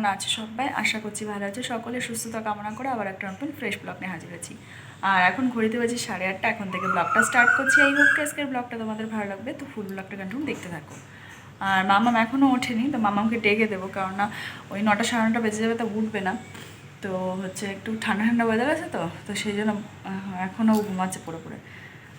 কেমন আছে সবাই? আশা করছি ভালো আছে। সকলে সুস্থতা কামনা করে আবার একটা নতুন ফ্রেশ ব্লগ নিয়ে হাজির হয়েছি আর এখন ঘড়িতে বাজে সাড়ে আটটা, এখন থেকে ব্লগটা স্টার্ট করছি। এই হোক আজকের ব্লগটা তোমাদের ভালো লাগবে। তো ফুল ব্লগটা কন্টিনিউ দেখতে থাকো। আর মামাম এখনও ওঠেনি, তো মামামকে ডেকে দেবো। কারণ না ওই নটা সাড়ে নটা বেজে যাবে, তো উঠবে না। তো হচ্ছে একটু ঠান্ডা ঠান্ডা ওয়েদার আছে তো তো সেই জন্য এখনও ঘুমাচ্ছে পড়ে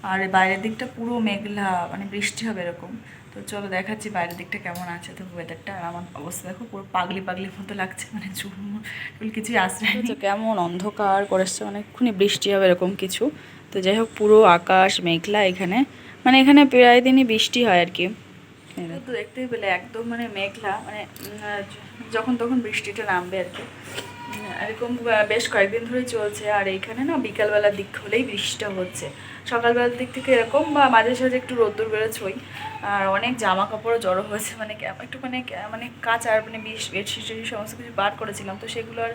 আর বাইরের দিকটা পুরো মেঘলা মানে বৃষ্টি হবে এরকম। তো চলো দেখাচ্ছি বাইরের দিকটা কেমন আছে তো ওয়েদারটা আর আমার অবস্থা দেখো পুরো পাগলি পাগলির মতো লাগছে মানে চুল কিছুই আশ্রয় তো কেমন অন্ধকার করেছে মানে এক্ষুনি বৃষ্টি হবে এরকম কিছু। তো যাই হোক পুরো আকাশ মেঘলা এখানে। মানে এখানে প্রায় দিনই বৃষ্টি হয় আর কি। তো দেখতেই পেলে একদম মানে মেঘলা মানে যখন তখন বৃষ্টিটা নামবে আর কি। এরকম বেশ কয়েকদিন ধরে চলছে, আর এইখানে না বিকালবেলার দিক হলেই বৃষ্টিটা হচ্ছে। সকালবেলার দিক থেকে এরকম, বা মাঝে সাঝে একটু রোদ্দুর বেরোচ্ছই, আর অনেক জামা কাপড়ও জড়ো হয়েছে মানে একটু মানে মানে কাঁচ আর মানে বিষ বেডশিট সমস্ত কিছু বার করেছিলাম, তো সেগুলো আর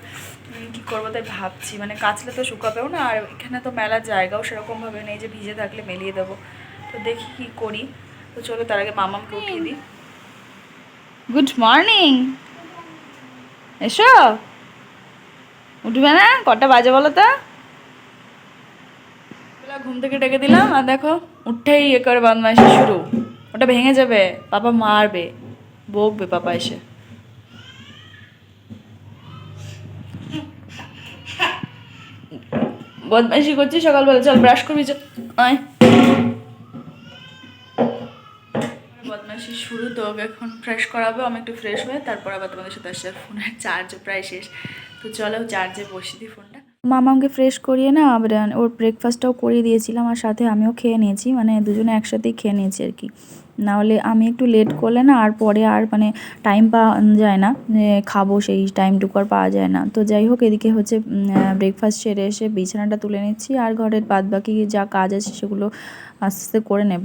কী করব তাই ভাবছি। মানে কাচলে তো শুকাবেও না, আর এখানে তো মেলার জায়গাও সেরকমভাবে নেই যে ভিজে থাকলে মেলিয়ে দেবো। তো দেখি কী করি। তো চলো তার আগে মামামকে উঠিয়ে দিই। Good morning! এসো! উঠবে না? কটা বাজে বলো তো? ঘুম থেকে ডেকে দিলাম আর দেখো, উঠেই এ করে বদমাইশি শুরু। ওটা ভেঙে যাবে পাপা মারবে, বকবে পাপা এসে। বদমাইশি করছি সকালবেলা, চল ব্রাশ করবি আয়। বদমাইশি শুরু তো এখন ফ্রেশ করাবো, আমি একটু ফ্রেশ হয়ে তারপর আবার তোমাদের সাথে আসছে ফোনের চার্জও প্রায় শেষ। তো চলো চার্জে বসিয়ে দিই ফোনটা। মামাকে ফ্রেশ করিয়ে না, আবার ওর ব্রেকফাস্টটাও করিয়ে দিয়েছিলাম, আর সাথে আমিও খেয়ে নিয়েছি মানে দুজনে একসাথেই খেয়ে নিয়েছি আর কি। নাহলে আমি একটু লেট করলে না আর পরে আর মানে টাইম পাওয়া যায় না খাব সেই টাইমটুকু আর পাওয়া যায় না। তো যাই হোক, এদিকে হচ্ছে ব্রেকফাস্ট সেরে এসে বিছানাটা তুলে নিচ্ছি আর ঘরের বাদ বাকি যা কাজ আছে সেগুলো আস্তে আস্তে করে নেব।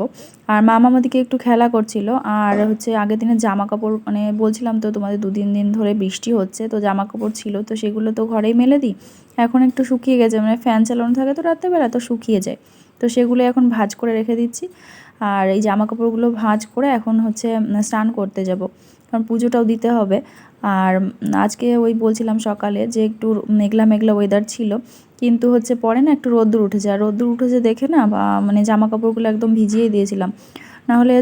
আর মামা আমাদেরকে একটু খেলা করছিল, আর হচ্ছে আগের দিনের জামা কাপড় মানে বলছিলাম তো তোমাদের দু তিন দিন ধরে বৃষ্টি হচ্ছে, তো জামা কাপড় ছিল, তো সেগুলো তো ঘরেই মেলে দিই। এখন একটু শুকিয়ে গেছে মানে ফ্যান চালানো থাকে তো রাত্রেবেলা, তো শুকিয়ে যায়। তো সেগুলো এখন ভাঁজ করে রেখে দিচ্ছি। আর এই জামা কাপড়গুলো ভাঁজ করে এখন হচ্ছে স্নান করতে যাব। কারণ পুজোটাও দিতে হবে। আর আজকে ওই বলছিলাম সকালে যে একটু মেঘলা মেঘলা ওয়েদার ছিল। কিন্তু হচ্ছে পরে না একটু রোদ্দুর উঠেছে। আর রোদ্দুর উঠেছে দেখে না মানে জামা কাপড়গুলো একদম ভিজিয়ে দিয়েছিলাম। নাহলে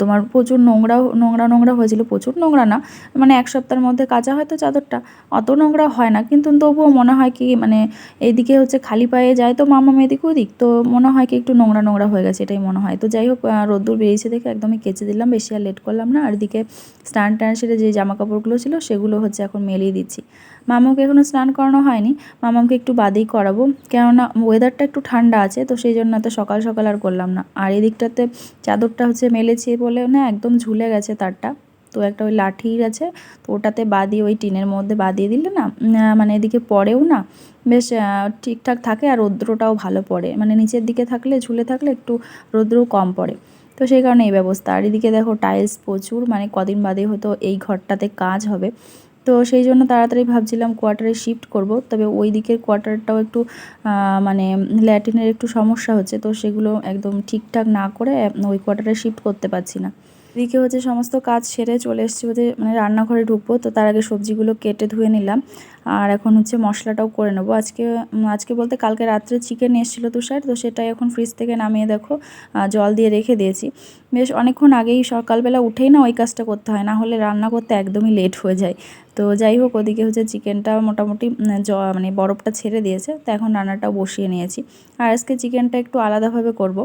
তোমার প্রচুর নোংরা নোংরা নোংরা হয়েছিল। প্রচুর নোংরা না মানে এক সপ্তাহের মধ্যে কাচা হয়তো চাদরটা। অত নোংরা হয় না, কিন্তু তবুও মনে হয় কি মানে এইদিকে হচ্ছে খালি পায়ে যায় তো মামা এদিক ওদিক তো মনে হয় কি একটু নোংরা নোংরা হয়ে গেছে এটাই মনে হয়। তো যাই হোক রোদ্দুর বেরিয়েছে দেখে একদমই কেচে দিলাম, বেশি আর লেট করলাম না। আর এদিকে স্নান টান সেরে যে জামা কাপড়গুলো ছিল সেগুলো হচ্ছে এখন মেলিয়ে দিচ্ছি। মামাকে এখনও স্নান করানো হয়নি, মামাকে একটু বাদেই করাবো। কেননা ওয়েদারটা একটু ঠান্ডা আছে, তো সেই জন্য তো সকাল সকাল আর করলাম না। আর এদিকটাতে চাদরটা হচ্ছে মেলেছি বলে না একদম ঝুলে গেছে তারটা। তো একটা ওই লাঠির আছে, তো ওটাতে বাদিয়ে ওই টিনের মধ্যে বাদিয়ে দিলে না মানে এদিকে পড়েও না, বেশ ঠিকঠাক থাকে আর রৌদ্রটাও ভালো পড়ে। মানে নিচের দিকে থাকলে, ঝুলে থাকলে একটু রৌদ্রও কম পড়ে। তো সেই কারণে এই ব্যবস্থা। আর এদিকে দেখো টাইলস প্রচুর মানে কদিন বাদে হয়তো এই ঘরটাতে কাজ হবে। তো সেই জন্য তাড়াতাড়ি ভাবছিলাম কোয়ার্টারে শিফট করব, তবে ওই দিকের কোয়ার্টারটাও একটু মানে ল্যাটিনের একটু সমস্যা হচ্ছে, তো সেগুলো একদম ঠিকঠাক না করে ওই কোয়ার্টারে শিফট করতে পারছি না। এদিকে হচ্ছে সমস্ত কাজ সেরে চলে এসেছি হচ্ছে মানে রান্নাঘরে ঢুকবো, তো তার আগে সবজিগুলো কেটে ধুয়ে নিলাম। আর এখন হচ্ছে মশলাটাও করে নেব। আজকে আজকে বলতে কালকে রাত্রে চিকেন এসেছিল তুষার, তো সেটাই এখন ফ্রিজ থেকে নামিয়ে দেখো জল দিয়ে রেখে দিয়েছি। বেশ অনেকক্ষণ আগেই সকালবেলা উঠেই না ওই কাজটা করতে হয়, না হলে রান্না করতে একদমই লেট হয়ে যায়। তো যাই হোক, ওদিকে হচ্ছে চিকেনটা মোটামুটি জ মানে বরফটা ছেড়ে দিয়েছে, তো এখন রান্নাটাও বসিয়ে নিয়েছি। আর আজকে চিকেনটা একটু আলাদাভাবে করব।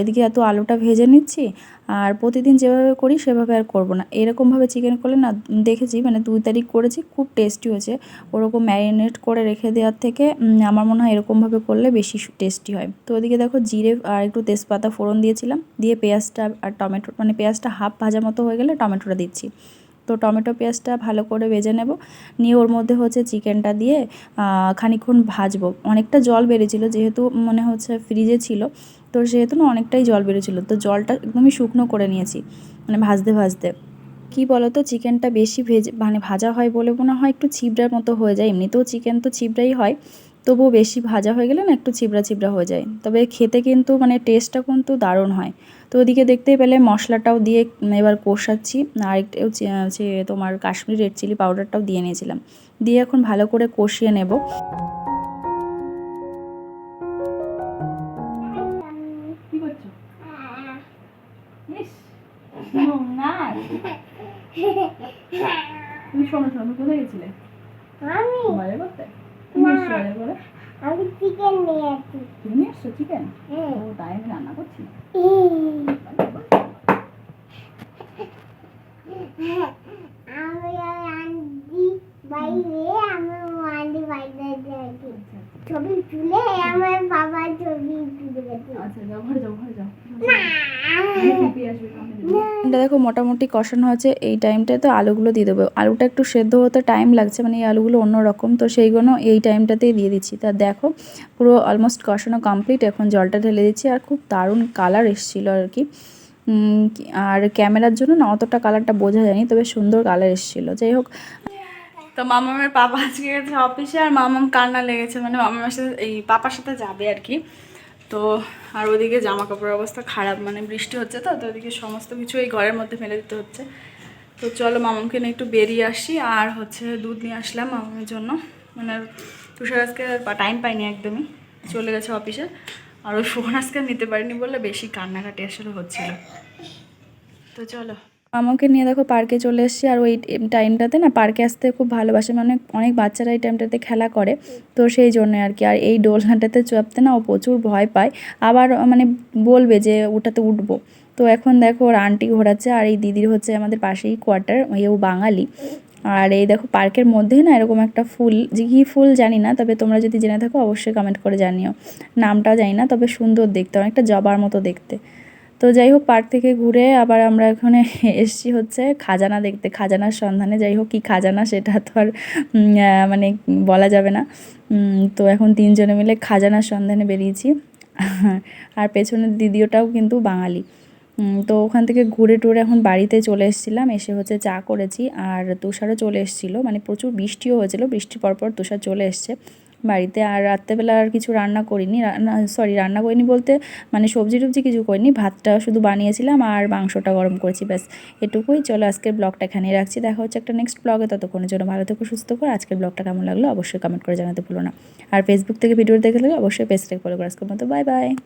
এদিকে এত আলুটা ভেজে নিচ্ছি, আর প্রতিদিন যেভাবে করি সেভাবে আর করব না। এরকমভাবে চিকেন করলে না, দেখেছি মানে দুই তারিখ করেছি, খুব টেস্টি হয়েছে। ওরকম ম্যারিনেট করে রেখে দেওয়ার থেকে আমার মনে হয় এরকমভাবে করলে বেশি টেস্টি হয়। তো ওদিকে দেখো জিরে আর একটু তেজপাতা ফোড়ন দিয়েছিলাম দিয়ে পেঁয়াজটা আর টমেটো মানে পেঁয়াজটা হাফ ভাজা মতো হয়ে গেলে টমেটোটা দিচ্ছি। তো টমেটো পেঁয়াজটা ভালো করে ভেজে নেব নিয়ে ওর মধ্যে হচ্ছে চিকেনটা দিয়ে আহ, খানিকক্ষণ ভাজবো। অনেকটা জল বেড়েছিল যেহেতু মনে হচ্ছে ফ্রিজে ছিল তো সেহেতু না অনেকটাই জল বেড়েছিল। তো জলটা একদমই শুকনো করে নিয়েছি মানে ভাজতে ভাজতে। কী বলো তো চিকেনটা বেশি ভেজে মানে ভাজা হয় বলে মনে হয়, একটু ছিবড়ার মতো হয়ে যায়। এমনিতেও চিকেন তো ছিবড়াই হয়, তবুও বেশি ভাজা হয়ে গেলে না একটু চিবড়া চিবড়া হয়ে যায়। তবে খেতে কিন্তু মানে টেস্টটা কিন্তু দারুণ হয়। তো ওদিকে দেখতেই পেলে মশলাটাও দিয়ে এবার কষাচ্ছি, আর একটু তোমার কাশ্মীরি রেড চিলি পাউডারটাও দিয়ে নিয়েছিলাম। দিয়ে এখন ভালো করে কষিয়ে নেব। তুমি শোনো শোনো কোথায় গেছিলে? আমি বাজার করতে তুমি এসছো বাজার করে আমি চিকেন নিয়ে আসি তুমি নিয়ে এসছো চিকেন। ও তাই আমি রান্না করছি। আমি আন্টি বাইরে আমার আন্টি বাইরে যাচ্ছি ছবি তুলে আমার বাবা ছবি তুলে আচ্ছা যাও ঘরে যাও ঘরে যাও। না। এটা দেখো মোটামুটি কষানো হয়েছে। এই টাইমটাতে আলুগুলো দিয়ে দেবো। আলুটা একটু সেদ্ধ হতে টাইম লাগছে মানে এই আলুগুলো অন্যরকম। তো সেইগুলো এই টাইমটাতেই দিয়ে দিচ্ছি। তা দেখো, পুরো অলমোস্ট কষানো কমপ্লিট এখন জলটা ঢেলে দিচ্ছি। আর খুব দারুণ কালার এসেছিল আর কি। কি- আর ক্যামেরার জন্য না, অতটা কালারটা বোঝা যায়নি, তবে সুন্দর কালার এসেছিল। যাই হোক। তো মামামের পাপা আজকে গেছে অফিসে আর মামাম কান্না লেগেছে। মানে মামামের সাথে, এই পাপার সাথে যাবে আর কি। তো আর ওদিকে জামা কাপড়ের অবস্থা খারাপ মানে বৃষ্টি হচ্ছে তো তো ওদিকে সমস্ত কিছু এই ঘরের মধ্যে ফেলে দিতে হচ্ছে। তো চলো মামামকে নিয়ে একটু বেরিয়ে আসি, আর হচ্ছে দুধ নিয়ে আসলাম মামামের জন্য। মানে তুষার আজকে টাইম পাইনি একদমই, চলে গেছে অফিসে আর ওই ফোন আজকে নিতে পারিনি বলে বেশি কান্নাকাটি আসলে হচ্ছিল। তো চলো। আমাকে নিয়ে দেখো পার্কে চলে এসেছি আর ওই টাইমটাতে না পার্কে আসতে খুব ভালোবাসে। মানে অনেক বাচ্চারা এই টাইমটাতে খেলা করে। তো সেই জন্য আর কি। আর এই দোলনাটাতে চাপতে না ও প্রচুর ভয় পায়। আবার মানে বলবে যে ওটাতে উঠবো। তো এখন দেখো ওর আন্টি ঘোরাচ্ছে আর এই দিদির হচ্ছে আমাদের পাশেই কোয়ার্টার এও বাঙালি। আর এই দেখো পার্কের মধ্যে না এরকম একটা ফুল, যে কী ফুল জানি না, তবে তোমরা যদি জেনে থাকো অবশ্যই কমেন্ট করে জানিও। নামটাও জানি না, তবে সুন্দর দেখতে, অনেকটা জবার মতো দেখতে। তো যাই হোক, পার্ক থেকে ঘুরে আবার আমরা এখানে এসছি হচ্ছে খাজানা দেখতে, খাজানার সন্ধানে। যাই হোক, কী খাজানা সেটা তো আর মানে বলা যাবে না। তো এখন তিনজনে মিলে খাজানার সন্ধানে বেরিয়েছি। আর পেছনের দিদিওটাও কিন্তু বাঙালি। তো ওখান থেকে ঘুরে টুরে এখন বাড়িতে চলে এসেছিলাম, এসে হচ্ছে চা করেছি। আর তুষারও চলে এসেছিল মানে প্রচুর বৃষ্টিও হয়েছিল। বৃষ্টির পরপর তুষার চলে এসছে। বাড়িতে আর রাত্রেবেলা আর কিছু রান্না করিনি। রান্না সরি রান্না করিনি বলতে মানে সবজি টবজি কিছু করিনি, ভাতটা শুধু বানিয়েছিলাম আর মাংসটা গরম করেছি, ব্যাস। এটুকুই। চলো, আজকের ব্লগটা এখানে রাখছি। দেখা হচ্ছে একটা নেক্সট ব্লগে ততক্ষণের জন্য ভালো থেকো, সুস্থ করে আজকের ব্লগটা কেমন লাগল অবশ্যই কমেন্ট করে জানাতে ভুলো না। আর ফেসবুক থেকে ভিডিও দেখে থাকলে অবশ্যই পেজটাকে ফলো করে। আজকের মতো বাই বাই